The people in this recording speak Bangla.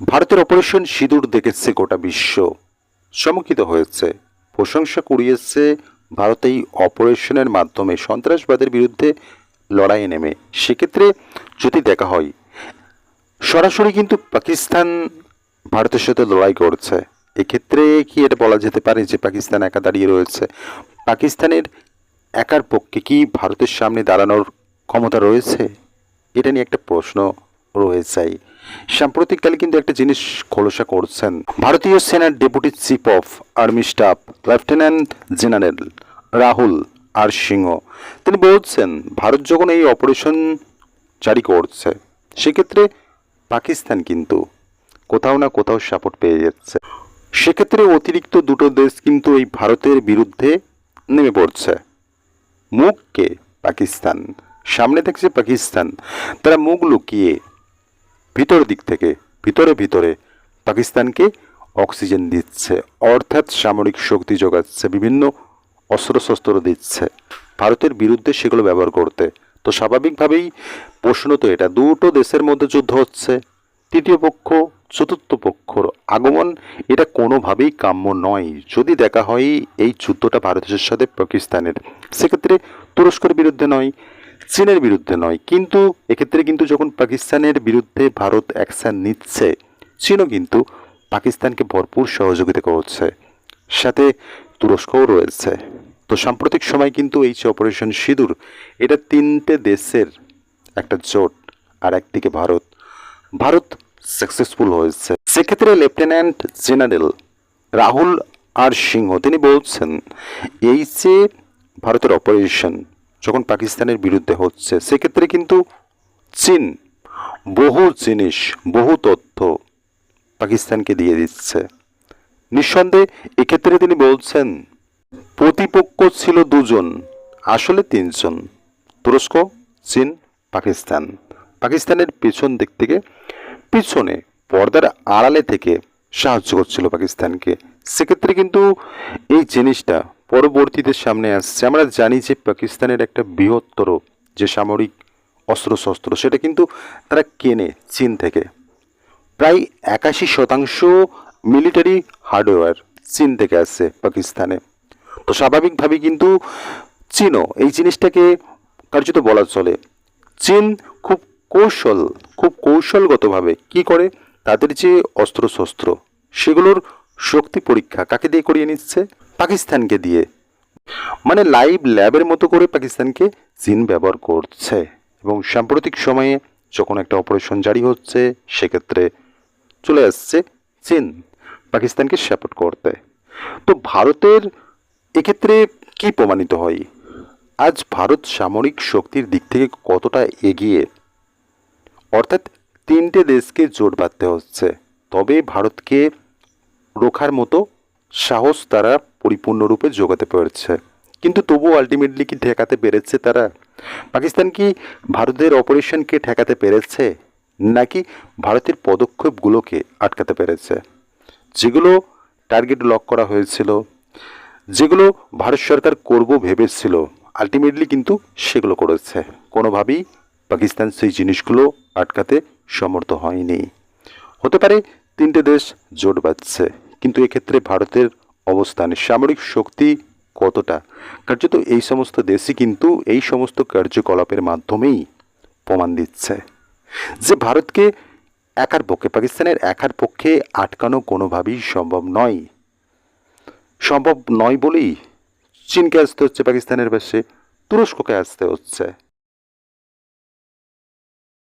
ভারতের অপারেশন সিঁদুর দেখেছে গোটা বিশ্ব। চমকিত হয়েছে। প্রশংসা কুড়িয়েছে ভারত এই অপারেশনের মাধ্যমে। সন্ত্রাসবাদের বিরুদ্ধে লড়াইয়ে নেমে। সেক্ষেত্রে যদি দেখা হয়, সরাসরি কিন্তু পাকিস্তান ভারতের সাথে লড়াই করছে। এক্ষেত্রে কি এটা বলা যেতে পারে যে পাকিস্তান একা দাঁড়িয়ে রয়েছে? পাকিস্তানের একার পক্ষে কি ভারতের সামনে দাঁড়ানোর ক্ষমতা রয়েছে? এটা নিয়ে একটা প্রশ্ন রয়েছেই সাম্প্রতিককালে কিন্তু একটা জিনিস খোলসা করছেন। ভারতীয় সেনার deputy chief of army staff, lieutenant general Rahul R Singh তিনি বলছেন, ভারত যখন এই অপারেশন জারি করছে, সেক্ষেত্রে পাকিস্তান কিন্তু কোথাও না কোথাও সাপোর্ট পেয়ে যাচ্ছে। সেক্ষেত্রে অতিরিক্ত দুটো দেশ কিন্তু এই ভারতের বিরুদ্ধে নেমে পড়ছে। মুখকে পাকিস্তান? সামনে থাকছে পাকিস্তান। তারা মুখ লুকিয়ে ভিতর দিক থেকে, ভিতরে ভিতরে পাকিস্তানকে অক্সিজেন দিচ্ছে। অর্থাৎ সামরিক শক্তি যোগাচ্ছে, বিভিন্ন অস্ত্রশস্ত্র দিচ্ছে। ভারতের বিরুদ্ধে সেগুলো ব্যবহার করতে। তো স্বাভাবিকভাবেই প্রশ্ন তো এটা, দুটো দেশের মধ্যে যুদ্ধ হচ্ছে, তৃতীয় পক্ষ, চতুর্থ পক্ষর আগমন, এটা কোনোভাবেই কাম্য নয়। যদি দেখা হয় এই যুদ্ধটা ভারতের সাথে পাকিস্তানের, সেক্ষেত্রে তুরস্কের বিরুদ্ধে নয় চীনের বিরুদ্ধে নয়। কিন্তু এক্ষেত্রে কিন্তু যখন পাকিস্তানের বিরুদ্ধে ভারত অ্যাকশন নিচ্ছে, চীনও কিন্তু পাকিস্তানকে ভরপুর সহযোগিতা করছে। সাথে তুরস্কও রয়েছে। তো সাম্প্রতিক সময় কিন্তু এই যে অপারেশন সিঁদুর, এটা তিনটে দেশের একটা জোট আর একদিকে ভারত। ভারত সাকসেসফুল হয়েছে। সেক্ষেত্রে lieutenant general Rahul R Singh, তিনি বলছেন, এই যে ভারতের অপারেশন যখন পাকিস্তানের বিরুদ্ধে হচ্ছে, সেক্ষেত্রে কিন্তু চীন, বহু জিনিস, বহু তথ্য পাকিস্তানকে দিয়ে দিচ্ছে। নিঃসন্দেহে এক্ষেত্রে তিনি বলছেন, প্রতিপক্ষ ছিল দুজন, আসলে তিনজন, তুরস্ক, চীন, পাকিস্তান। পাকিস্তানের পেছন দিক থেকে, পিছনে, পর্দার আড়ালে থেকে সাহায্য করছিল পাকিস্তানকে। সেক্ষেত্রে কিন্তু এই জিনিসটা পরবর্তীতে সামনে আসছে। আমরা জানি যে পাকিস্তানের একটা বৃহত্তর যে সামরিক অস্ত্রশস্ত্র, সেটা কিন্তু তারা কেনে চীন থেকে। প্রায় একাশি শতাংশ মিলিটারি হার্ডওয়্যার চীন থেকে আসছে পাকিস্তানে। তো স্বাভাবিকভাবেই কিন্তু চীনও এই জিনিসটাকে কার্যত বলা চলে। চীন খুব কৌশল, খুব কৌশলগতভাবে কি করে? তাদের যে অস্ত্রশস্ত্র, সেগুলোর শক্তি পরীক্ষা কাকে দিয়ে করিয়ে নিচ্ছে? পাকিস্তানকে দিয়ে। মানে লাইভ ল্যাবের মতো করে পাকিস্তানকে চীন ব্যবহার করছে। এবং সাম্প্রতিক সময়ে যখন একটা অপারেশন জারি হচ্ছে, সেক্ষেত্রে চলে আসছে চীন পাকিস্তানকে সাপোর্ট করতে। তো ভারতের এক্ষেত্রে কি প্রমাণিত হয়? আজ ভারত সামরিক শক্তির দিক থেকে কতটা এগিয়ে? অর্থাৎ তিনটে দেশকে জোট বাঁধতে হচ্ছে। তবে ভারতকে রোখার মতো সাহস তারা পরিপূর্ণরূপে যোগাতে পেরেছে। কিন্তু তবুও আলটিমেটলি কি ঠেকাতে পেরেছে তারা? পাকিস্তান কি ভারতের অপারেশনকে ঠেকাতে পেরেছে? নাকি ভারতের পদক্ষেপগুলোকে আটকাতে পেরেছে? যেগুলো টার্গেট লক করা হয়েছিল, যেগুলো ভারত সরকার করব ভেবেছিল আলটিমেটলি কিন্তু সেগুলো করেছে। কোনোভাবেই পাকিস্তান সেই জিনিসগুলো আটকাতে সমর্থ হয়নি। হতে পারে তিনটে দেশ জোট বাঁধছে, কিন্তু এক্ষেত্রে ভারতের অবস্থান, সামরিক শক্তি কতটা? কার্যত এই সমস্ত দেশই কিন্তু এই সমস্ত কার্যকলাপের মাধ্যমেই প্রমাণ দিচ্ছে যে ভারতকে একার পক্ষে, পাকিস্তানের একার পক্ষে আটকানো কোনোভাবেই সম্ভব নয়। সম্ভব নয় বলেই চীনকে আসতে হচ্ছে, পাকিস্তানের পাশে তুরস্ককে আসতে হচ্ছে।